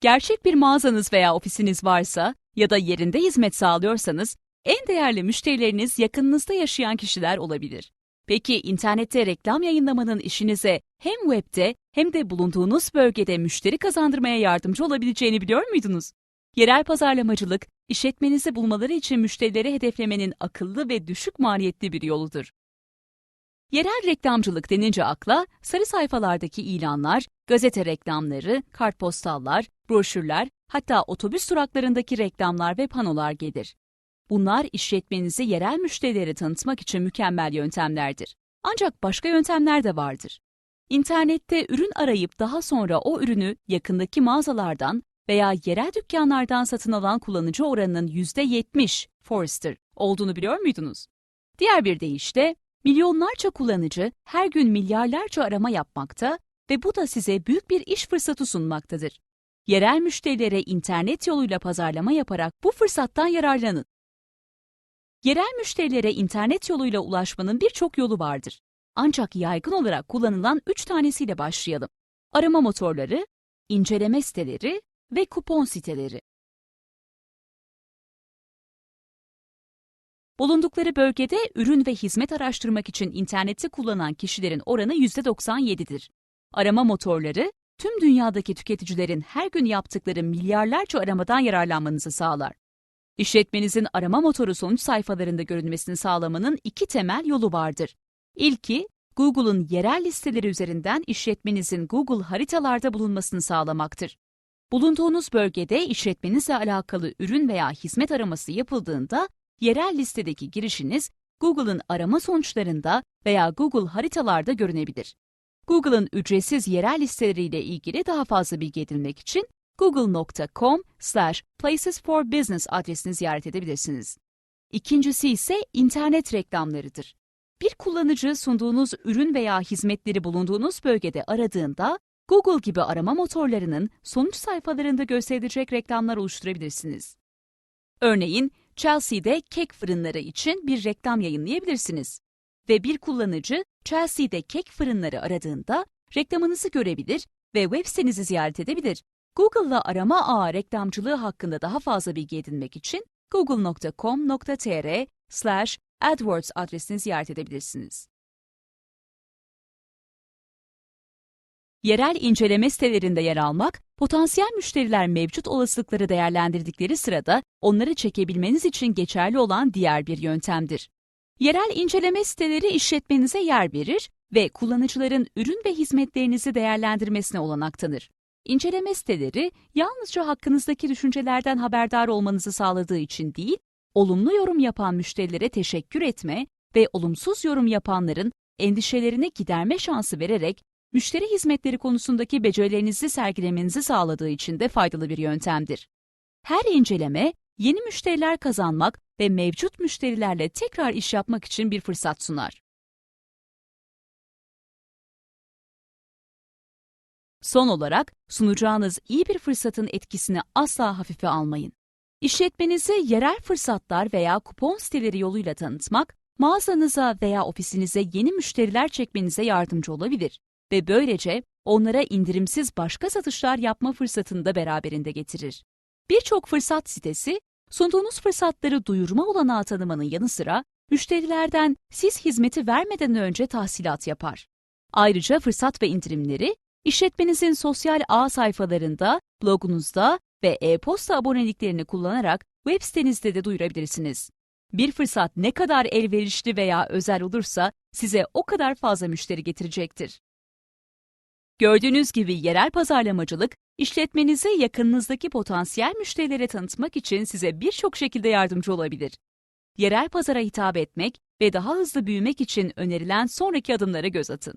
Gerçek bir mağazanız veya ofisiniz varsa ya da yerinde hizmet sağlıyorsanız en değerli müşterileriniz yakınınızda yaşayan kişiler olabilir. Peki internette reklam yayınlamanın işinize hem webde hem de bulunduğunuz bölgede müşteri kazandırmaya yardımcı olabileceğini biliyor muydunuz? Yerel pazarlamacılık, işletmenizi bulmaları için müşterileri hedeflemenin akıllı ve düşük maliyetli bir yoludur. Yerel reklamcılık denince akla sarı sayfalardaki ilanlar, gazete reklamları, kartpostallar, broşürler, hatta otobüs duraklarındaki reklamlar ve panolar gelir. Bunlar işletmenizi yerel müşterilere tanıtmak için mükemmel yöntemlerdir. Ancak başka yöntemler de vardır. İnternette ürün arayıp daha sonra o ürünü yakındaki mağazalardan veya yerel dükkanlardan satın alan kullanıcı oranının %70 Forrester olduğunu biliyor muydunuz? Diğer bir deyişle milyonlarca kullanıcı her gün milyarlarca arama yapmakta ve bu da size büyük bir iş fırsatı sunmaktadır. Yerel müşterilere internet yoluyla pazarlama yaparak bu fırsattan yararlanın. Yerel müşterilere internet yoluyla ulaşmanın birçok yolu vardır. Ancak yaygın olarak kullanılan üç tanesiyle başlayalım. Arama motorları, inceleme siteleri ve kupon siteleri. Bulundukları bölgede ürün ve hizmet araştırmak için interneti kullanan kişilerin oranı %97'dir. Arama motorları, tüm dünyadaki tüketicilerin her gün yaptıkları milyarlarca aramadan yararlanmanızı sağlar. İşletmenizin arama motoru sonuç sayfalarında görünmesini sağlamanın iki temel yolu vardır. İlki, Google'un yerel listeleri üzerinden işletmenizin Google haritalarda bulunmasını sağlamaktır. Bulunduğunuz bölgede işletmenizle alakalı ürün veya hizmet araması yapıldığında yerel listedeki girişiniz Google'ın arama sonuçlarında veya Google haritalarda görünebilir. Google'ın ücretsiz yerel listeleriyle ilgili daha fazla bilgi edinmek için google.com places for business adresini ziyaret edebilirsiniz. İkincisi ise internet reklamlarıdır. Bir kullanıcı sunduğunuz ürün veya hizmetleri bulunduğunuz bölgede aradığında Google gibi arama motorlarının sonuç sayfalarında gösterilecek reklamlar oluşturabilirsiniz. Örneğin Chelsea'de kek fırınları için bir reklam yayınlayabilirsiniz. Ve bir kullanıcı Chelsea'de kek fırınları aradığında reklamınızı görebilir ve web sitenizi ziyaret edebilir. Google'la arama ağı reklamcılığı hakkında daha fazla bilgi edinmek için google.com.tr slash AdWords adresini ziyaret edebilirsiniz. Yerel inceleme sitelerinde yer almak, potansiyel müşteriler mevcut olasılıkları değerlendirdikleri sırada onları çekebilmeniz için geçerli olan diğer bir yöntemdir. Yerel inceleme siteleri işletmenize yer verir ve kullanıcıların ürün ve hizmetlerinizi değerlendirmesine olanak tanır. İnceleme siteleri yalnızca hakkınızdaki düşüncelerden haberdar olmanızı sağladığı için değil, olumlu yorum yapan müşterilere teşekkür etme ve olumsuz yorum yapanların endişelerini giderme şansı vererek müşteri hizmetleri konusundaki becerilerinizi sergilemenizi sağladığı için de faydalı bir yöntemdir. Her inceleme, yeni müşteriler kazanmak ve mevcut müşterilerle tekrar iş yapmak için bir fırsat sunar. Son olarak, sunacağınız iyi bir fırsatın etkisini asla hafife almayın. İşletmenizi yerel fırsatlar veya kupon siteleri yoluyla tanıtmak, mağazanıza veya ofisinize yeni müşteriler çekmenize yardımcı olabilir ve böylece onlara indirimsiz başka satışlar yapma fırsatını da beraberinde getirir. Birçok fırsat sitesi, sunduğunuz fırsatları duyurma olanağı tanımanın yanı sıra, müşterilerden siz hizmeti vermeden önce tahsilat yapar. Ayrıca fırsat ve indirimleri, işletmenizin sosyal ağ sayfalarında, blogunuzda ve e-posta aboneliklerini kullanarak web sitenizde de duyurabilirsiniz. Bir fırsat ne kadar elverişli veya özel olursa size o kadar fazla müşteri getirecektir. Gördüğünüz gibi yerel pazarlamacılık, işletmenizi yakınınızdaki potansiyel müşterilere tanıtmak için size birçok şekilde yardımcı olabilir. Yerel pazara hitap etmek ve daha hızlı büyümek için önerilen sonraki adımlara göz atın.